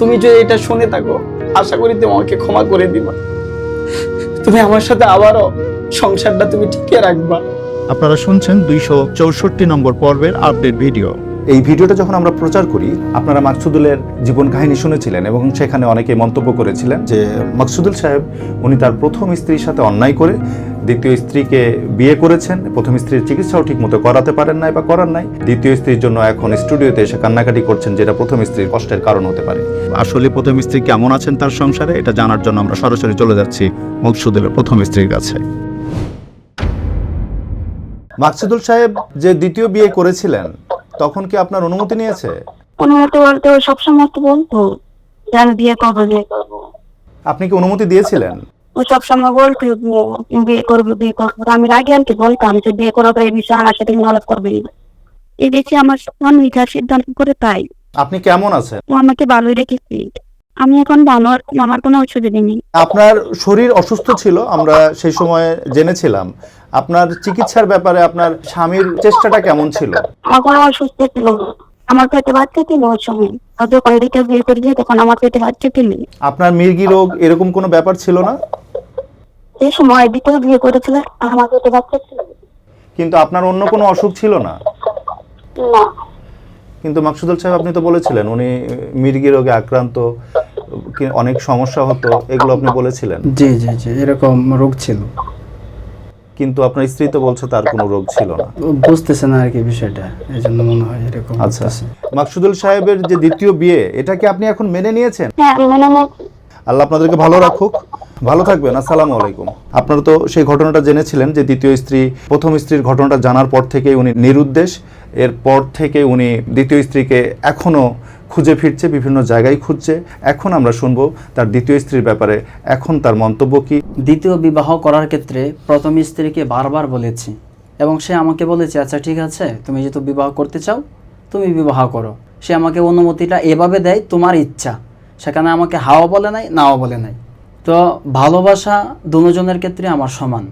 তুমি যদি এটা শুনে থাকো, আশা করি তুমি আমাকে ক্ষমা করে দিবা। তুমি আমার সাথে আবারও সংসারটা তুমি ঠিকিয়ে রাখবা। আপনারা শুনছেন দুইশো চৌষট্টি নম্বর পর্বের আপডেট ভিডিও এই ভিডিওটা যখন আমরা প্রচার করি আপনারা মাকসুদুলের জীবন কাহিনী শুনেছিলেন এবং সেখানে অনেকে মন্তব্য করেছিলেন যে মাকসুদুল সাহেব উনি তার প্রথম স্ত্রীর সাথে অন্যায় করে দ্বিতীয় স্ত্রীকে বিয়ে করেছেন। প্রথম স্ত্রীর চিকিৎসাও ঠিক মতো করাতে পারেন নাই বা করার নাই। দ্বিতীয় স্ত্রীর জন্য এখন স্টুডিওতে এসে কান্নাকাটি করছেন যেটা প্রথম স্ত্রীর কষ্টের কারণ হতে পারে। আসলে প্রথম স্ত্রী কেমন আছেন তার সংসারে এটা জানার জন্য আমরা সরাসরি চলে যাচ্ছি মকসুদুলের প্রথম স্ত্রীর কাছে। মাকসুদুল সাহেব যে দ্বিতীয় বিয়ে করেছিলেন তখন কি আপনার অনুমতি নিয়েছে? অনুমতি বলতে ও সবসময় তো বলতো যে আমি বিয়ে করব বিয়ে করব। আপনি কি অনুমতি দিয়েছিলেন? ও সবসময় বলতো যে বিয়ে করব বিয়ে করব। আমি রাগে আনতে বলতাম যে বিয়ে করার এই বিষয়ে আমার সাথে নলেজ করবে এই দেখে আমার স্বামী যা সিদ্ধান্ত করে তাই। আপনি কেমন আছেন? ও আমাকে ভালোই রেখেছি। আমি এখন ভালো আর আমার কোনো অসুবিধা নেই। আপনার শরীর অসুস্থ ছিল আমরা সেই সময় জেনেছিলাম। আপনার চিকিৎসার ব্যাপারে আপনার স্বামীর চেষ্টাটা কেমন ছিল? আমার অসুস্থ ছিল। আমার পেটে বাচ্চা ছিল ওই সময়। যখন বিয়ে করেছি তখন আমার পেটে বাচ্চা ছিল আপনার মির্গি রোগ এরকম কোনো ব্যাপার ছিল না? এই সময় বিয়ে করেছিল আমার পেটে বাচ্চা ছিল কিন্তু আপনার অন্য কোনো অসুখ ছিল না? না। কিন্তু মাকসুদুল সাহেব আপনি তো বলেছিলেন উনি মির্গি রোগে আক্রান্ত অনেক সমস্যা হতো এগুলো আপনি বলেছিলেন। জি জি জি এরকম রোগ ছিল। কিন্তু আপনার স্ত্রী তো বলছে তার কোনো রোগ ছিল না। বুঝতেছে না আর কি বিষয়টা এই জন্য মনে হয় এরকম আচ্ছা। মাকসুদুল সাহেবের যে দ্বিতীয় বিয়ে এটা কি আপনি এখন মেনে নিয়েছেন? হ্যাঁ মনে মনে আল্লাহ আপনাদেরকে ভালো রাখুক। ভালো থাকবেন আসসালামু আলাইকুম। আপনারা তো সেই ঘটনাটা জেনেছিলেন যে দ্বিতীয় স্ত্রী প্রথম স্ত্রীর ঘটনাটা জানার পর থেকেই উনি নিরুদ্দেশ। এরপর থেকে উনি দ্বিতীয় স্ত্রীকে এখনও খুঁজে ফিরছে, বিভিন্ন জায়গায় খুঁজছে। এখন আমরা শুনব তার দ্বিতীয় স্ত্রীর ব্যাপারে। এখন তার মন্তব্য কি? দ্বিতীয় বিবাহ করার ক্ষেত্রে প্রথম স্ত্রীকে বারবার বলেছি এবং সে আমাকে বলেছে আচ্ছা ঠিক আছে, তুমি যেহেতু বিবাহ করতে চাও, তুমি বিবাহ করো। সে আমাকে অনুমতিটা এভাবে দেয়, তোমার ইচ্ছা। সেখানে আমাকে হাওয়া বলে নাই, নাও বলে নাই। তো ভালোবাসা দুজনের ক্ষেত্রে আমার সমান।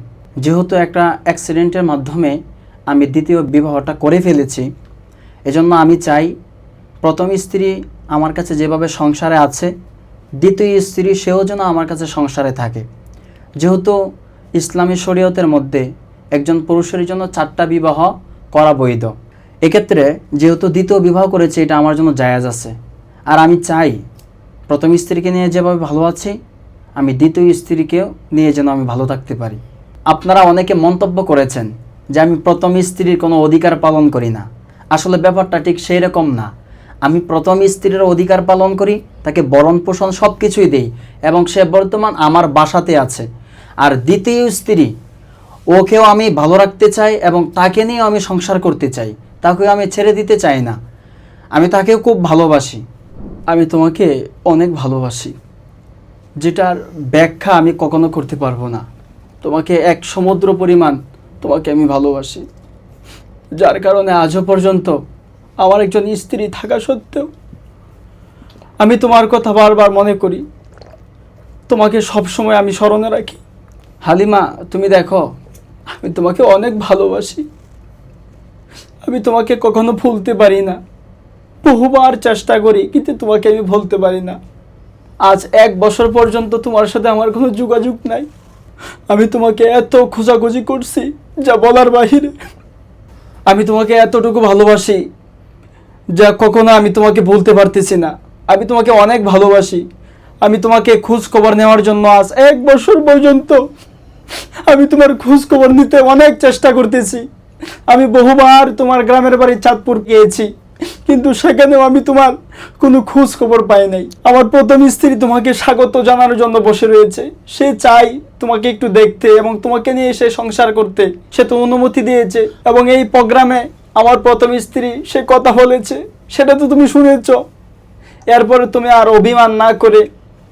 যেহেতু একটা অ্যাক্সিডেন্টের মাধ্যমে আমি দ্বিতীয় বিবাহটা করে ফেলেছি। এজন্য আমি চাই প্রথম স্ত্রী আমার কাছে যেভাবে সংসারে আছে, দ্বিতীয় স্ত্রী সেও যেন আমার কাছে সংসারে থাকে। যেহেতু ইসলামী শরীয়তের মধ্যে একজন পুরুষের জন্য চারটা বিবাহ করা বৈধ। এক্ষেত্রে যেহেতু দ্বিতীয় বিবাহ করেছে, এটা আমার জন্য জায়াজ আছে। আর আমি চাই প্রথম স্ত্রীকে নিয়ে যেভাবে ভালো আছি, আমি দ্বিতীয় স্ত্রীকেও নিয়ে যেন আমি ভালো থাকতে পারি। আপনারা অনেকে মন্তব্য করেছেন যে আমি প্রথম স্ত্রীর কোনো অধিকার পালন করি না। আসলে ব্যাপারটা ঠিক সেই রকম না। আমি প্রথম স্ত্রীর অধিকার পালন করি, তাকে বরণ পোষণ সব কিছুই দেই এবং সে বর্তমান আমার বাসাতে আছে। আর দ্বিতীয় স্ত্রী, ওকেও আমি ভালো রাখতে চাই এবং তাকে নিয়েও আমি সংসার করতে চাই। তাকেও আমি ছেড়ে দিতে চাই না। আমি তাকেও খুব ভালোবাসি। আমি তোমাকে অনেক ভালোবাসি। যেটার ব্যাখ্যা আমি কখনো করতে পারব না। তোমাকে এক সমুদ্র পরিমাণ তোমাকে আমি ভালোবাসি। যার কারণে আজও পর্যন্ত আমার একজন স্ত্রী থাকা সত্ত্বেও আমি তোমার কথা বারবার মনে করি। তোমাকে সব সময় আমি স্মরণে রাখি। হালিমা, তুমি দেখো, আমি তোমাকে অনেক ভালোবাসি। আমি তোমাকে কখনো ভুলতে পারি না। বহুবার চেষ্টা করি, কিন্তু তোমাকে আমি ভুলতে পারি না। আজ এক বছর পর্যন্ত তোমার সাথে আমার কোনো যোগাযোগ নাই। আমি তোমাকে এত খোঁজাখুঁজি করছি যা বলার বাহিরে। আমি তোমাকে এতটুকু ভালোবাসি যা কখনো আমি তোমাকে বলতে পারতেছি না। আমি তোমাকে অনেক ভালোবাসি। আমি তোমাকে খোঁজ খবর নেওয়ার জন্য আজ এক বছর পর্যন্ত আমি তোমার খোঁজ খবর নিতে অনেক চেষ্টা করতেছি। আমি বহুবার তোমার গ্রামের বাড়ি চাঁদপুর গিয়েছি। কিন্তু সেখানেও আমি তোমার কোনো খোঁজ খবর পাই নাই। আমার প্রথম স্ত্রী তোমাকে স্বাগত জানানোর জন্য বসে রয়েছে। সে চাই তোমাকে একটু দেখতে এবং তোমাকে নিয়ে এসে সংসার করতে। সে তো অনুমতি দিয়েছে এবং এই প্রোগ্রামে আমার প্রথম স্ত্রী সে কথা বলেছে। সেটা তো তুমি শুনেছ। এরপরে তুমি আর অভিমান না করে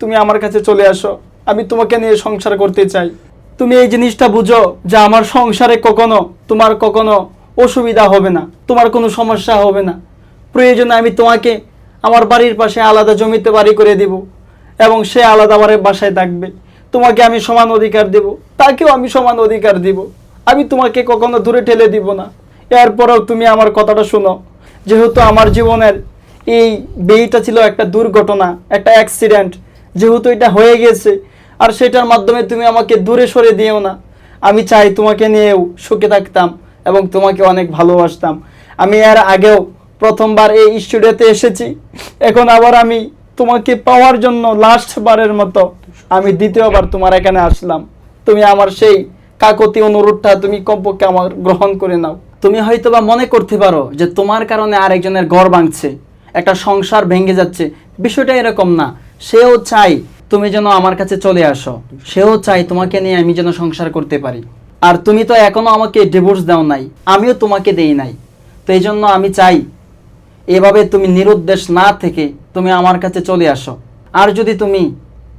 তুমি আমার কাছে চলে আসো। আমি তোমাকে নিয়ে সংসার করতে চাই। তুমি এই জিনিসটা বুঝো যে আমার সংসারে কখনো তোমার কখনো অসুবিধা হবে না। তোমার কোনো সমস্যা হবে না। প্রয়োজনে আমি তোমাকে আমার বাড়ির পাশে আলাদা জমিতে বাড়ি করে দেব এবং সে আলাদা আমার বাসায় থাকবে। তোমাকে আমি সমান অধিকার দেব, তাকেও আমি সমান অধিকার দিব। আমি তোমাকে কখনো দূরে ঠেলে দিব না। এরপরেও তুমি আমার কথাটা শোনো। যেহেতু আমার জীবনের এই বিয়েটা ছিল একটা দুর্ঘটনা, একটা অ্যাক্সিডেন্ট, যেহেতু এটা হয়ে গেছে, আর সেটার মাধ্যমে তুমি আমাকে দূরে সরে দিও না। আমি চাই তোমাকে নিয়েও সুখে থাকতাম এবং তোমাকে অনেক ভালোবাসতাম। আমি এর আগেও প্রথমবার এই স্টুডিওতে এসেছি। এখন আবার আমি তোমাকে পাওয়ার জন্য লাস্ট বারের মতো আমি দ্বিতীয়বার তোমার এখানে আসলাম। তুমি আমার সেই কাকতি অনুরোধটা তুমি কমপক্ষে আমার গ্রহণ করে নাও। তুমি হয়তো বা মনে করতে পারো যে তোমার কারণে আরেকজনের ঘর ভাঙছে, একটা সংসার ভেঙে যাচ্ছে। বিষয়টা এরকম না। সেও চাই তুমি যেন আমার কাছে চলে আসো। সেও চাই তোমাকে নিয়ে আমি যেন সংসার করতে পারি। আর তুমি তো এখনও আমাকে ডিভোর্স দাও নাই, আমিও তোমাকে দেই নাই। তো এই জন্য আমি চাই এভাবে তুমি নিরুদ্দেশ না থেকে তুমি আমার কাছে চলে আসো। আর যদি তুমি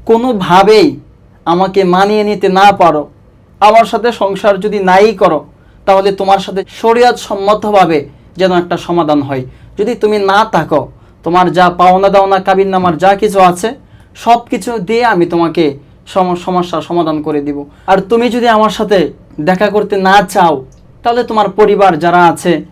কোনোভাবেই আমাকে মানিয়ে নিতে না পারো, আমার সাথে সংসার যদি নাই করো, তাহলে তোমার সাথে শরীয়ত সম্মতভাবে যেন একটা সমাধান হয়। যদি তুমি না থাকো, তোমার যা পাওনা দাওনা, কাবিন নামার যা কিছু আছে সব কিছু দিয়ে আমি তোমাকে সম- সমস্যার সমাধান করে দিব। আর তুমি যদি আমার সাথে দেখা করতে না চাও, তাহলে তোমার পরিবার যারা আছে,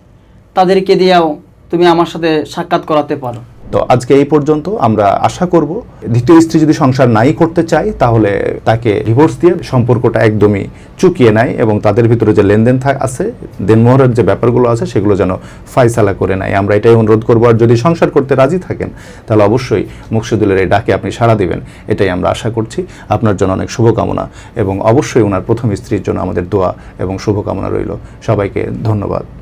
তাদেরকে দিয়েও তুমি আমার সাথে সাক্ষাৎ করাতে পারো। তো আজকে এই পর্যন্ত আমরা আশা করব, দ্বিতীয় স্ত্রী যদি সংসার নাই করতে চায়, তাহলে তাকে ডিভোর্স দিয়ে সম্পর্কটা একদমই চুকিয়ে নেয় এবং তাদের ভিতরে যে লেনদেন থাক আছে, দেনমোহরের যে ব্যাপারগুলো আছে, সেগুলো যেন ফাইসালা করে নেয়। আমরা এটাই অনুরোধ করব, আর যদি সংসার করতে রাজি থাকেন, তাহলে অবশ্যই মুকসুদুলের এই ডাকে আপনি সাড়া দিবেন। এটাই আমরা আশা করছি। আপনার জন্য অনেক শুভকামনা এবং অবশ্যই ওনার প্রথম স্ত্রীর জন্য আমাদের দোয়া এবং শুভকামনা রইল। সবাইকে ধন্যবাদ।